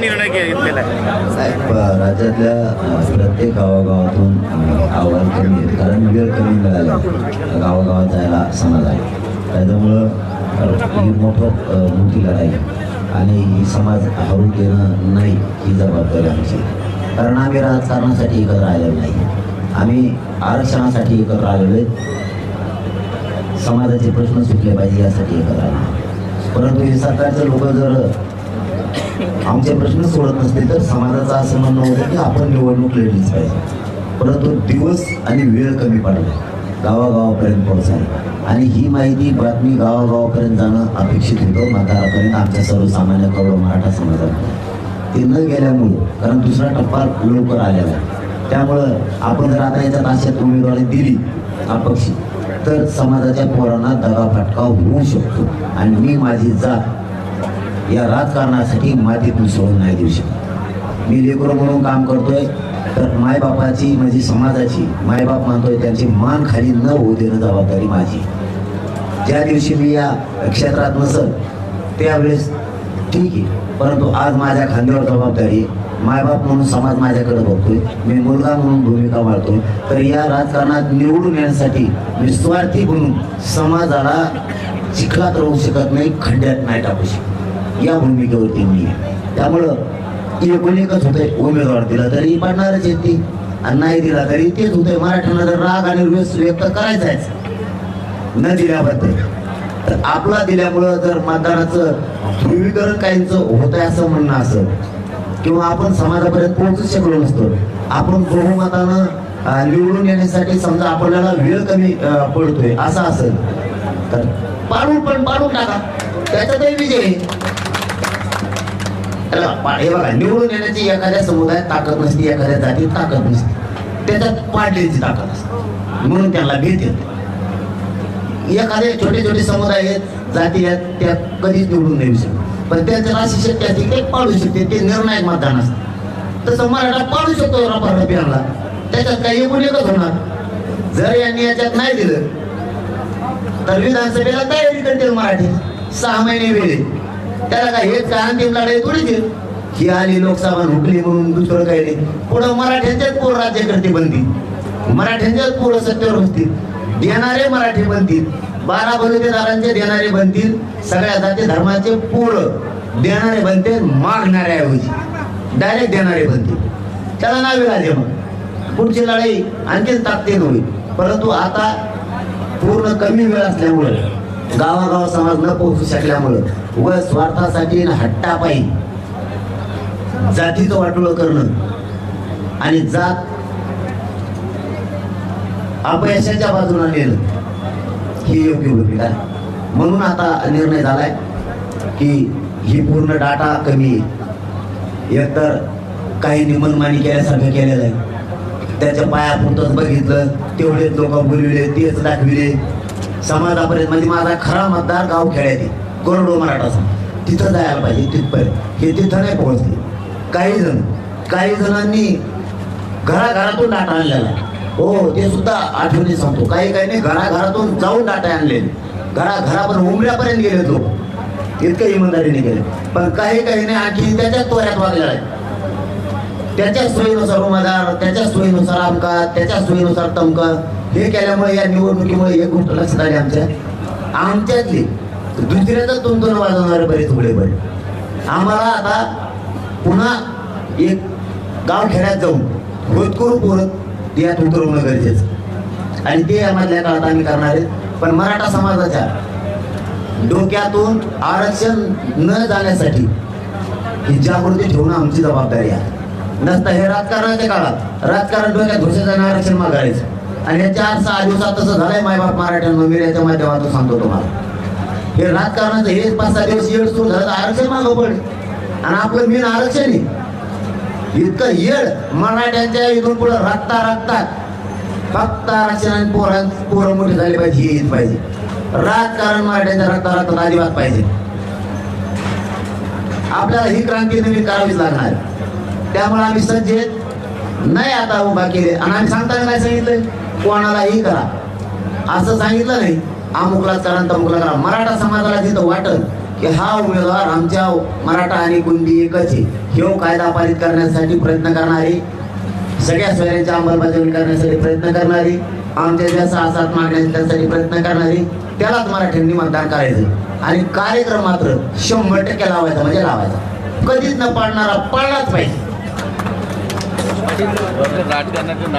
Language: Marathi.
निर्णय घेतलेला आहे. साहेब राज्यातल्या प्रत्येक गावागावातून आव्हान कमी आहेत. कारण वेळ कमी मिळाला गावागावात जायला समाज आहे. त्याच्यामुळं ही मोठं मोठी लढाई आणि ही समाज हरून देणं नाही ही जबाबदारी आमची. कारण आम्ही राजकारणासाठी एकत्र राहिलेलो नाही. आम्ही आरक्षणासाठी एकत्र राहिलेलो आहे समाजाचे प्रश्न सुटले पाहिजे यासाठी एकत्र आलो. परंतु हे सरकारचे लोक जर आमचे प्रश्न सोडत नसतील तर समाजाचं असं म्हणणं होतं की आपण निवडणूक लढलीच पाहिजे. परंतु दिवस आणि वेळ कमी पडला. गावागावापर्यंत पोहोचायला आणि ही माहिती बातमी गावागावापर्यंत जाणं अपेक्षित होतं. म्हातारापर्यंत आमच्या सर्वसामान्य कवळ मराठा समाजात ते न गेल्यामुळं कारण दुसरा टप्पा लवकर आलेला आहे. त्यामुळं आपण जर आता याच्या ताशात उमेदवारी दिली अपक्षी तर समाजाच्या पोरांना दगाफटका होऊ शकतो. आणि मी माझी जात या राजकारणासाठी मातीत मिसळून नाही देऊ शकत. मी लेकरो म्हणून काम करतोय तर मायबापाची माझी समाजाची मायबाप मानतोय त्यांची मान खाली न होऊ देणं जबाबदारी माझी. ज्या दिवशी मी या क्षेत्रात नसल त्यावेळेस ठीक आहे. परंतु आज माझ्या खांद्यावर जबाबदारी मायबाप म्हणून समाज माझ्याकडे बघतोय मी मुलगा म्हणून भूमिका मांडतोय तर या राजकारणात निवडून येण्यासाठी मी स्वार्थी म्हणून समाजाला चिखलात राहू शकत नाही खड्ड्यात नाही टाकू शकत. या भूमिकेवरती मी त्यामुळं एकूण एकच होतंय. उमेदवार दिला तरी पडणारच आहे ती. आणि नाही दिला तरी तेच होतंय. मराठ्यांना तर राग आणि रोष व्यक्त करायचाच न दिल्याबद्दल. तर आपला दिल्यामुळं जर मतदानाचं ध्रुवीकरण काहींचं होत आहे असं म्हणणं असं किंवा आपण समाजापर्यंत पोहोचू शकलो नसतो आपण बहुमतानं निवडून येण्यासाठी समजा आपल्याला वेळ कमी पडतोय असं असेल. तर पाडून पण पाडून टाका. त्याच्यातही विजय. आहे. त्याला पा- हे बघा निवडून येण्याची एखाद्या समुदायात ताकद नसते एखाद्या जातीत ताकद नसते. त्याच्यात पाडण्याची ताकद असते. म्हणून त्यांना भीत येते. एखादे छोटे छोटे समुदाय आहेत जाती आहेत त्या कधीच निवडून नाही येऊ शकत पण त्यांच्या अशी शक्य असते ते पाडू शकते ते निर्णायक मतदान असतं. तसं मराठा पाडू शकतो रपार अभियानला. त्याच्यात काही एकूण एकच होणार. जर यांनी याच्यात नाही दिलं तर विधानसभेला तयारी करतील मराठी. सहा महिने वेळे त्याला काय हेच काय अंतिम लढाई थोडीच देईल ही आली लोकसभा हुकली म्हणून दुसरं काही नाही. पुढं मराठ्यांच्याच पोर राज्यकर्ते बनतील मराठ्यांच्याच पोरं सत्तेवर बसतील देणारे मराठी बनतील. बारा बलुतेदारांचे देणारे बनतील. सगळ्या जाती धर्माचे पोरं देणारे बनते मागणाऱ्याऐवजी. डायरेक्ट देणारे बनतील त्याला नावे लागले मग. पुढची लढाई आणखीन ताकदीन होईल. परंतु आता पूर्ण कमी वेळ असल्यामुळे गावागाव समाज न पोहोचू शकल्यामुळं व स्वार्थासाठी न हट्टापायी जातीचं वाटोळं करणं आणि जात अपयशाच्या बाजूला नेणं ही योग्य भूमिका आहे. म्हणून आता निर्णय झालाय की ही पूर्ण डाटा कमी आहे. एकतर काही निमनमानी केल्यासारखं केलेलं आहे. त्याच्या पायापुरतच बघितलं तेवढेच लोक बोलविले तेच दाखविले. समाजापर्यंत म्हणजे माझा खरा मतदार गाव खेळायचे करोडो मराठाचा तिथं जायला पाहिजे तिथपर्यंत. हे तिथं नाही पोहोचले. काही जण काही जणांनी घराघरातून डाटा आणलेला हो ते सुद्धा आठवणी सांगतो. काही काही नाही घराघरातून जाऊन डाटा आणले. घराघरापर्यंत उमऱ्यापर्यंत गेले तो इतकं इमानदारीने गेले. पण काही काही नाही आणखी त्याच्याच तोऱ्यात वागलेला आहे त्याच्या सोयीनुसार उमेदवार त्याच्या सोयीनुसार आमका त्याच्या सोयीनुसार तमका हे केल्यामुळे या निवडणुकीमुळे एक गोष्ट लक्षात आली आमच्या. आमच्यातली. दुसऱ्याचा तुंतून वाजवणारे बरेच पुढे बरे आम्हाला आता पुन्हा एक गाव खेड्यात जाऊन होतकरू पोरत यात उतरवणं गरजेचं आणि ते यामधल्या काळात आम्ही करणार आहेत. पण मराठा समाजाच्या डोक्यातून आरक्षण न जाण्यासाठी ही जागृती ठेवणं आमची जबाबदारी आहे. नसता हे राजकारणाच्या काळात. राजकारण डोक्यात घुसायचं आरक्षण मागायचं आणि या चार सहा दिवसात तसं झालंय मायबाप मराठ्यांना मी याच्या माध्यमातून सांगतो तुम्हाला. हे राजकारणाचं हे पाच सहा दिवस येड सुरू झालं आरक्षण मागं पडले आणि आपलं मेन आरक्षण आहे. इतकं येड मराठ्यांच्या इथून पुढे राखता राखतात फक्त आरक्षण आणि पोरां पोरं मोठी झाली पाहिजे हे येत पाहिजे. राजकारण मराठ्यांच्या रक्ता रक्तात अजिबात पाहिजे. आपल्याला ही क्रांती नवीन करावीच लागणार. आहे. त्यामुळे आम्ही सज्जेत नाही आता उभा केले. आणि आम्ही सांगताना काय सांगितलंय. कोणालाही करा. असं सांगितलं नाही. अमुकलाच करा तमुकला करा. मराठा समाजाला तिथं वाटत की हा उमेदवार आमच्या मराठा आणि कुणबी एकच आहे ह्यो कायदा पारित करण्यासाठी प्रयत्न करणारी सगळ्या सोयऱ्यांची अंमलबजावणी करण्यासाठी प्रयत्न करणारी आमच्या ज्या सहा सात मागण्या त्यासाठी प्रयत्न करणारी त्यालाच मराठ्यांनी मतदान करायचं. आणि कार्यक्रम मात्र शंभर टक्के लावायचा म्हणजे लावायचा. कधीच न पाडणारा पाळलाच पाहिजे. राजकारणाचं